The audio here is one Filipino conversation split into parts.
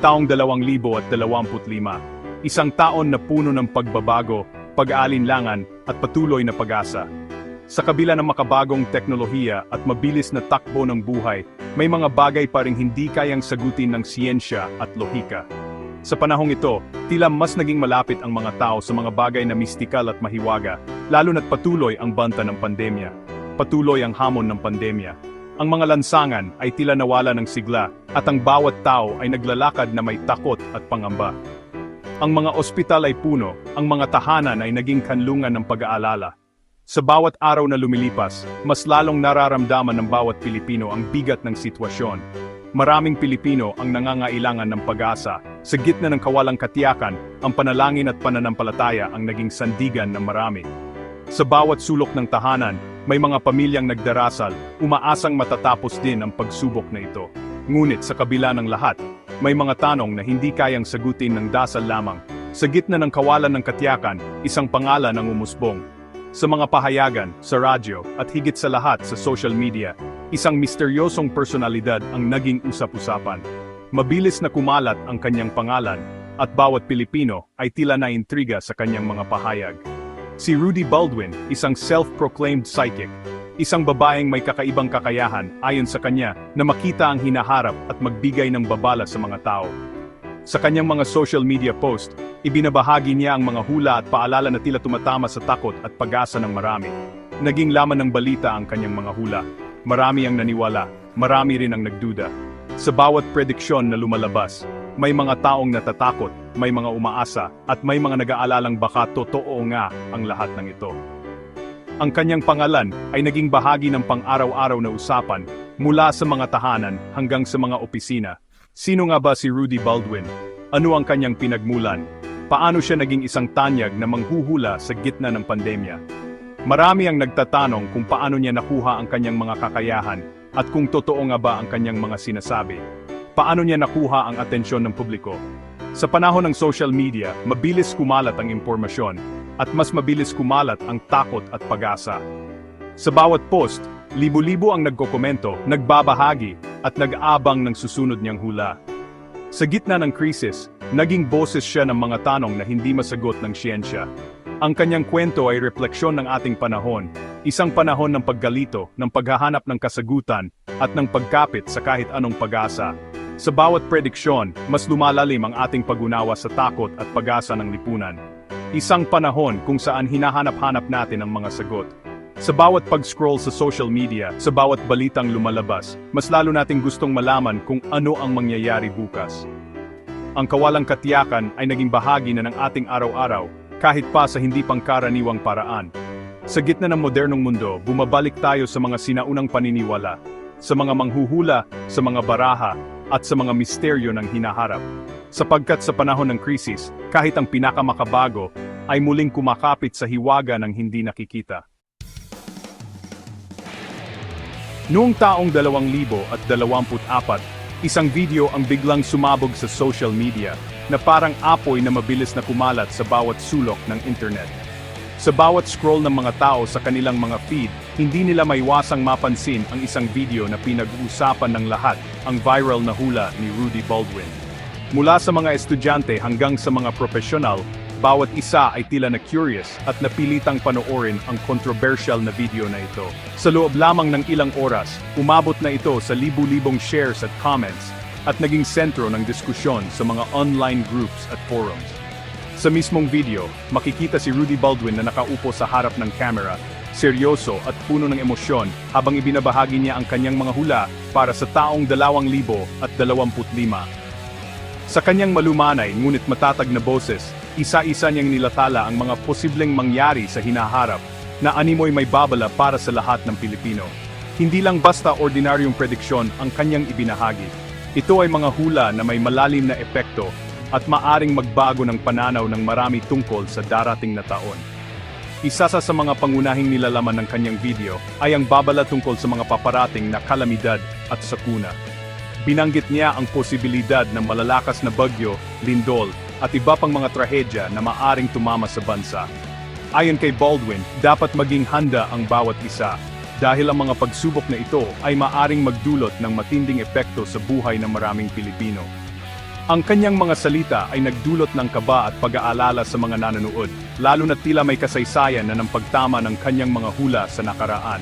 taong 2025. Isang taon na puno ng pagbabago, pag-aalinlangan, at patuloy na pag-asa. Sa kabila ng makabagong teknolohiya at mabilis na takbo ng buhay, may mga bagay pa ring hindi kayang sagutin ng siyensya at lohika. Sa panahong ito, tila mas naging malapit ang mga tao sa mga bagay na mistikal at mahiwaga, lalo na't patuloy ang banta ng pandemya. Patuloy ang hamon ng pandemya. Ang mga lansangan ay tila nawala ng sigla, at ang bawat tao ay naglalakad na may takot at pangamba. Ang mga ospital ay puno, ang mga tahanan ay naging kanlungan ng pag-aalala. Sa bawat araw na lumilipas, mas lalong nararamdaman ng bawat Pilipino ang bigat ng sitwasyon. Maraming Pilipino ang nangangailangan ng pag-asa. Sa gitna ng kawalang katiyakan, ang panalangin at pananampalataya ang naging sandigan ng marami. Sa bawat sulok ng tahanan, may mga pamilyang nagdarasal, umaasang matatapos din ang pagsubok na ito. Ngunit sa kabila ng lahat, may mga tanong na hindi kayang sagutin ng dasal lamang. Sa gitna ng kawalan ng katiyakan, isang pangalan ang umusbong. Sa mga pahayagan, sa radyo, at higit sa lahat sa social media, isang misteryosong personalidad ang naging usap-usapan. Mabilis na kumalat ang kanyang pangalan, at bawat Pilipino ay tila na intriga sa kanyang mga pahayag. Si Rudy Baldwin, isang self-proclaimed psychic, isang babaeng may kakaibang kakayahan ayon sa kanya na makita ang hinaharap at magbigay ng babala sa mga tao. Sa kanyang mga social media post, ibinabahagi niya ang mga hula at paalala na tila tumatama sa takot at pag-asa ng marami. Naging laman ng balita ang kanyang mga hula. Marami ang naniwala, marami rin ang nagduda. Sa bawat prediksyon na lumalabas, may mga taong natatakot, may mga umaasa, at may mga nag-aalalang baka totoo nga ang lahat ng ito. Ang kanyang pangalan ay naging bahagi ng pang-araw-araw na usapan mula sa mga tahanan hanggang sa mga opisina. Sino nga ba si Rudy Baldwin? Ano ang kanyang pinagmulan? Paano siya naging isang tanyag na manghuhula sa gitna ng pandemya? Marami ang nagtatanong kung paano niya nakuha ang kanyang mga kakayahan at kung totoo nga ba ang kanyang mga sinasabi. Paano niya nakuha ang atensyon ng publiko? Sa panahon ng social media, mabilis kumalat ang impormasyon at mas mabilis kumalat ang takot at pag-asa. Sa bawat post, libo-libo ang nagkokomento, nagbabahagi, at nag-aabang ng susunod niyang hula. Sa gitna ng krisis, naging boses siya ng mga tanong na hindi masagot ng siyensya. Ang kanyang kwento ay refleksyon ng ating panahon, isang panahon ng paggalito, ng paghahanap ng kasagutan, at ng pagkapit sa kahit anong pag-asa. Sa bawat prediksyon, mas lumalalim ang ating pag-unawa sa takot at pag-asa ng lipunan. Isang panahon kung saan hinahanap-hanap natin ang mga sagot. Sa bawat pag-scroll sa social media, sa bawat balitang lumalabas, mas lalo nating gustong malaman kung ano ang mangyayari bukas. Ang kawalang katiyakan ay naging bahagi na ng ating araw-araw, kahit pa sa hindi pangkaraniwang paraan. Sa gitna ng modernong mundo, bumabalik tayo sa mga sinaunang paniniwala, sa mga manghuhula, sa mga baraha, at sa mga misteryo ng hinaharap. Sapagkat sa panahon ng krisis, kahit ang pinakamakabago, ay muling kumakapit sa hiwaga ng hindi nakikita. Noong taong 2024, isang video ang biglang sumabog sa social media na parang apoy na mabilis na kumalat sa bawat sulok ng internet. Sa bawat scroll ng mga tao sa kanilang mga feed, hindi nila maiwasang mapansin ang isang video na pinag-uusapan ng lahat, ang viral na hula ni Rudy Baldwin. Mula sa mga estudyante hanggang sa mga profesional, bawat isa ay tila na curious at napilitang panoorin ang controversial na video na ito. Sa loob lamang ng ilang oras, umabot na ito sa libu-libong shares at comments at naging sentro ng diskusyon sa mga online groups at forums. Sa mismong video, makikita si Rudy Baldwin na nakaupo sa harap ng camera, seryoso at puno ng emosyon habang ibinabahagi niya ang kanyang mga hula para sa taong 2025. Sa kanyang malumanay ngunit matatag na boses, isa-isa niyang nilatala ang mga posibleng mangyari sa hinaharap na animoy may babala para sa lahat ng Pilipino. Hindi lang basta ordinaryong prediksyon ang kanyang ibinahagi. Ito ay mga hula na may malalim na epekto at maaring magbago ng pananaw ng marami tungkol sa darating na taon. Isa sa sa mga pangunahing nilalaman ng kanyang video ay ang babala tungkol sa mga paparating na kalamidad at sakuna. Binanggit niya ang posibilidad ng malalakas na bagyo, lindol, at iba pang mga trahedya na maaring tumama sa bansa. Ayon kay Baldwin, dapat maging handa ang bawat isa dahil ang mga pagsubok na ito ay maaring magdulot ng matinding epekto sa buhay ng maraming Pilipino. Ang kanyang mga salita ay nagdulot ng kaba at pag-aalala sa mga nanonood, lalo na tila may kasaysayan na ng pagtama ng kanyang mga hula sa nakaraan.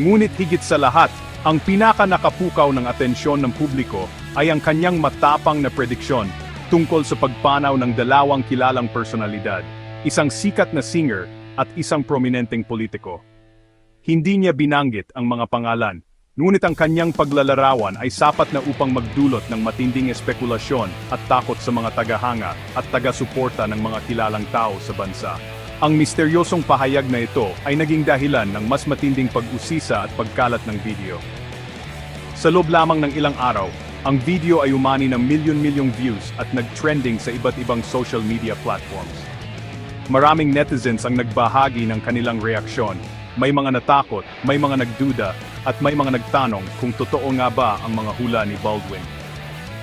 Ngunit higit sa lahat, ang pinaka nakapukaw ng atensyon ng publiko ay ang kanyang matapang na prediksyon tungkol sa pagpanaw ng dalawang kilalang personalidad, isang sikat na singer at isang prominenteng politiko. Hindi niya binanggit ang mga pangalan, ngunit ang kanyang paglalarawan ay sapat na upang magdulot ng matinding espekulasyon at takot sa mga tagahanga at taga-suporta ng mga kilalang tao sa bansa. Ang misteryosong pahayag na ito ay naging dahilan ng mas matinding pag-usisa at pagkalat ng video. Sa loob lamang ng ilang araw, ang video ay umani ng milyon-milyong views at nag-trending sa iba't ibang social media platforms. Maraming netizens ang nagbahagi ng kanilang reaksyon. May mga natakot, may mga nagduda, at may mga nagtanong kung totoo nga ba ang mga hula ni Baldwin.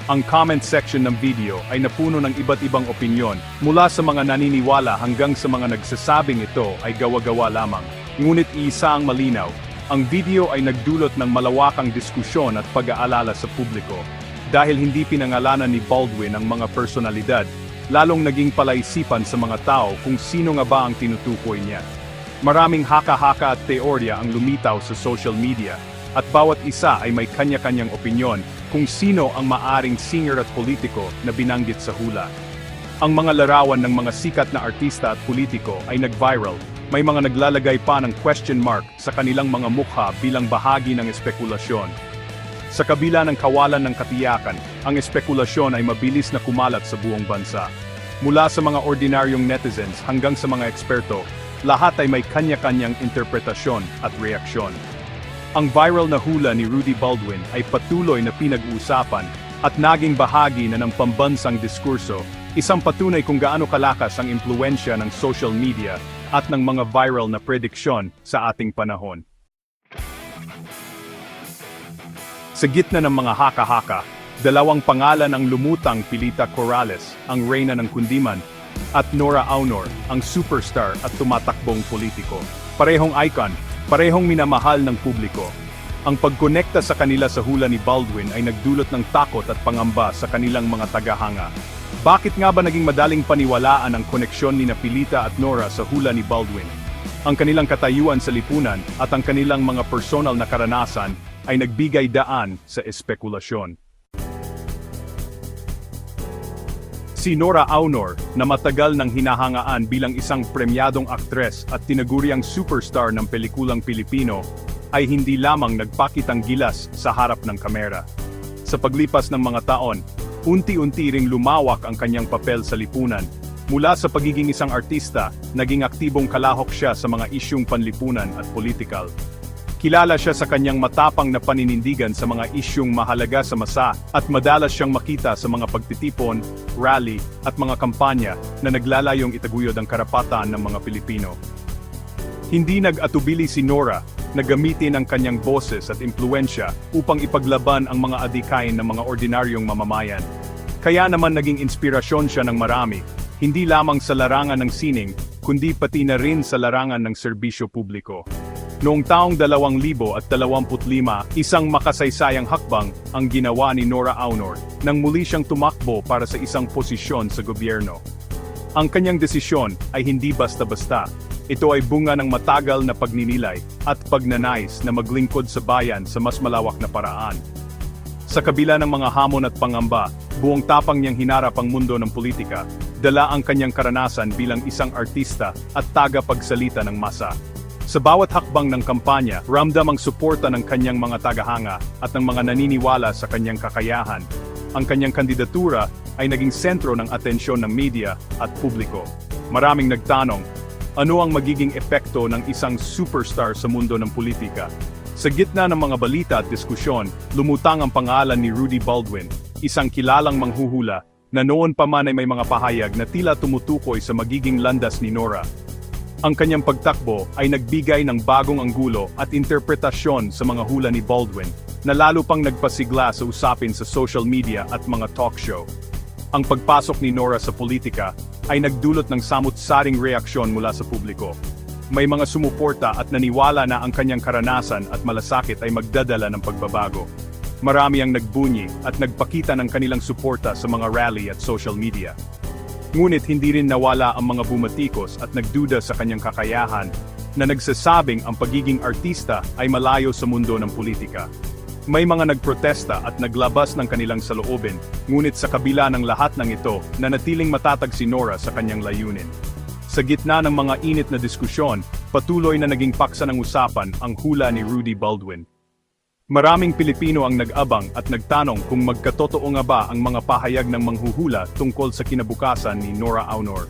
Ang comment section ng video ay napuno ng iba't ibang opinyon, mula sa mga naniniwala hanggang sa mga nagsasabing ito ay gawa-gawa lamang. Ngunit isa ang malinaw, ang video ay nagdulot ng malawakang diskusyon at pag-aalala sa publiko. Dahil hindi pinangalanan ni Baldwin ang mga personalidad, lalong naging palaisipan sa mga tao kung sino nga ba ang tinutukoy niya. Maraming haka-haka at teorya ang lumitaw sa social media, at bawat isa ay may kanya-kanyang opinyon kung sino ang maaring singer at politiko na binanggit sa hula. Ang mga larawan ng mga sikat na artista at politiko ay nag-viral, may mga naglalagay pa ng question mark sa kanilang mga mukha bilang bahagi ng espekulasyon. Sa kabila ng kawalan ng katiyakan, ang espekulasyon ay mabilis na kumalat sa buong bansa. Mula sa mga ordinaryong netizens hanggang sa mga eksperto, lahat ay may kanya-kanyang interpretasyon at reaksyon. Ang viral na hula ni Rudy Baldwin ay patuloy na pinag-uusapan at naging bahagi na ng pambansang diskurso, isang patunay kung gaano kalakas ang impluensya ng social media at ng mga viral na prediksyon sa ating panahon. Sa gitna ng mga haka-haka, dalawang pangalan ang lumutang Pilita Corrales, ang reyna ng kundiman, at Nora Aunor, ang superstar at tumatakbong politiko. Parehong icon, parehong minamahal ng publiko. Ang pagkonekta sa kanila sa hula ni Baldwin ay nagdulot ng takot at pangamba sa kanilang mga tagahanga. Bakit nga ba naging madaling paniwalaan ang koneksyon ni Napilita at Nora sa hula ni Baldwin? Ang kanilang katayuan sa lipunan at ang kanilang mga personal na karanasan ay nagbigay daan sa espekulasyon. Si Nora Aunor, na matagal nang hinahangaan bilang isang premyadong aktres at tinaguriang superstar ng pelikulang Pilipino, ay hindi lamang nagpakitang gilas sa harap ng kamera. Sa paglipas ng mga taon, unti-unti ring lumawak ang kanyang papel sa lipunan. Mula sa pagiging isang artista, naging aktibong kalahok siya sa mga isyung panlipunan at politikal. Kilala siya sa kanyang matapang na paninindigan sa mga isyung mahalaga sa masa at madalas siyang makita sa mga pagtitipon, rally at mga kampanya na naglalayong itaguyod ang karapatan ng mga Pilipino. Hindi nag-atubili si Nora na gamitin ang kanyang boses at impluensya upang ipaglaban ang mga adikain ng mga ordinaryong mamamayan. Kaya naman naging inspirasyon siya ng marami, hindi lamang sa larangan ng sining, kundi pati na rin sa larangan ng serbisyo publiko. Noong taong 2025, isang makasaysayang hakbang ang ginawa ni Nora Aunor nang muli siyang tumakbo para sa isang posisyon sa gobyerno. Ang kanyang desisyon ay hindi basta-basta. Ito ay bunga ng matagal na pagninilay at pagnanais na maglingkod sa bayan sa mas malawak na paraan. Sa kabila ng mga hamon at pangamba, buong tapang niyang hinarap ang mundo ng politika, dala ang kanyang karanasan bilang isang artista at tagapagsalita ng masa. Sa bawat hakbang ng kampanya, ramdam ang suporta ng kanyang mga tagahanga at ng mga naniniwala sa kanyang kakayahan. Ang kanyang kandidatura ay naging sentro ng atensyon ng media at publiko. Maraming nagtanong, ano ang magiging epekto ng isang superstar sa mundo ng politika? Sa gitna ng mga balita at diskusyon, lumutang ang pangalan ni Rudy Baldwin, isang kilalang manghuhula na noon pa man ay may mga pahayag na tila tumutukoy sa magiging landas ni Nora. Ang kanyang pagtakbo ay nagbigay ng bagong anggulo at interpretasyon sa mga hula ni Baldwin, na lalo pang nagpasigla sa usapin sa social media at mga talk show. Ang pagpasok ni Nora sa politika ay nagdulot ng samut-saring reaksyon mula sa publiko. May mga sumuporta at naniwala na ang kanyang karanasan at malasakit ay magdadala ng pagbabago. marami ang nagbunyi at nagpakita ng kanilang suporta sa mga rally at social media. Ngunit hindi rin nawala ang mga bumatikos at nagduda sa kanyang kakayahan na nagsasabing ang pagiging artista ay malayo sa mundo ng politika. May mga nagprotesta at naglabas ng kanilang saloobin, ngunit sa kabila ng lahat ng ito, nanatiling matatag si Nora sa kanyang layunin. Sa gitna ng mga init na diskusyon, patuloy na naging paksa ng usapan ang hula ni Rudy Baldwin. Maraming Pilipino ang nag-abang at nagtanong kung magkatotoo nga ba ang mga pahayag ng manghuhula tungkol sa kinabukasan ni Nora Aunor.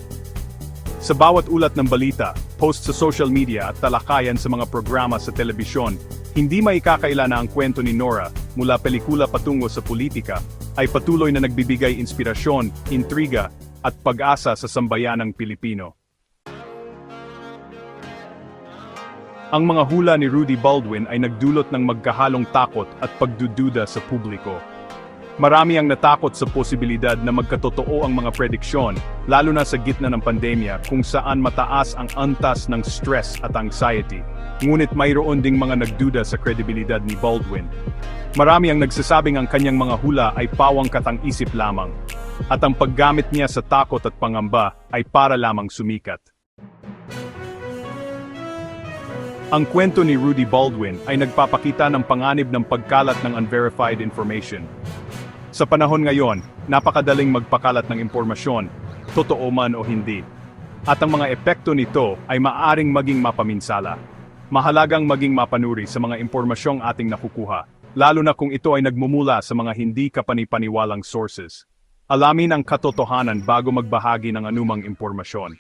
Sa bawat ulat ng balita, post sa social media at talakayan sa mga programa sa telebisyon, hindi maikakaila na ang kwento ni Nora, mula pelikula patungo sa politika, ay patuloy na nagbibigay inspirasyon, intriga, at pag-asa sa sambayanang Pilipino. Ang mga hula ni Rudy Baldwin ay nagdulot ng magkahalong takot at pagdududa sa publiko. Marami ang natakot sa posibilidad na magkatotoo ang mga prediksyon, lalo na sa gitna ng pandemya kung saan mataas ang antas ng stress at anxiety. Ngunit mayroon ding mga nagduda sa kredibilidad ni Baldwin. Marami ang nagsasabing ang kanyang mga hula ay pawang katang-isip lamang, at ang paggamit niya sa takot at pangamba ay para lamang sumikat. Ang kwento ni Rudy Baldwin ay nagpapakita ng panganib ng pagkalat ng unverified information. Sa panahon ngayon, napakadaling magpakalat ng impormasyon, totoo man o hindi. At ang mga epekto nito ay maaring maging mapaminsala. Mahalagang maging mapanuri sa mga impormasyong ating nakukuha, lalo na kung ito ay nagmumula sa mga hindi kapanipaniwalang sources. Alamin ang katotohanan bago magbahagi ng anumang impormasyon.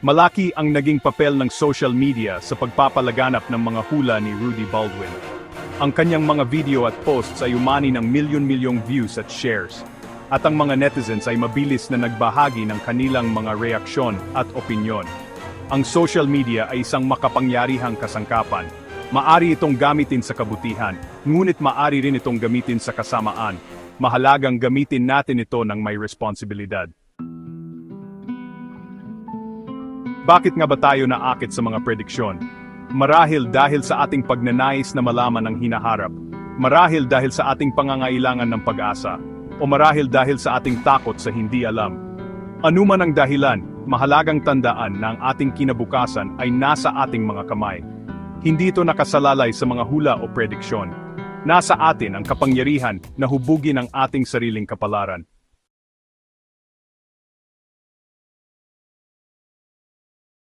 Malaki ang naging papel ng social media sa pagpapalaganap ng mga hula ni Rudy Baldwin. Ang kanyang mga video at posts ay umani ng milyon-milyong views at shares. At ang mga netizens ay mabilis na nagbahagi ng kanilang mga reaksyon at opinyon. Ang social media ay isang makapangyarihang kasangkapan. Maari itong gamitin sa kabutihan, ngunit maari rin itong gamitin sa kasamaan. Mahalagang gamitin natin ito ng may responsibilidad. Bakit nga ba tayo naakit sa mga prediksyon? Marahil dahil sa ating pagnanais na malaman ang hinaharap. Marahil dahil sa ating pangangailangan ng pag-asa. O marahil dahil sa ating takot sa hindi alam. Anuman ang dahilan, mahalagang tandaan na ang ating kinabukasan ay nasa ating mga kamay. Hindi ito nakasalalay sa mga hula o prediksyon. Nasa atin ang kapangyarihan na hubugin ang ating sariling kapalaran.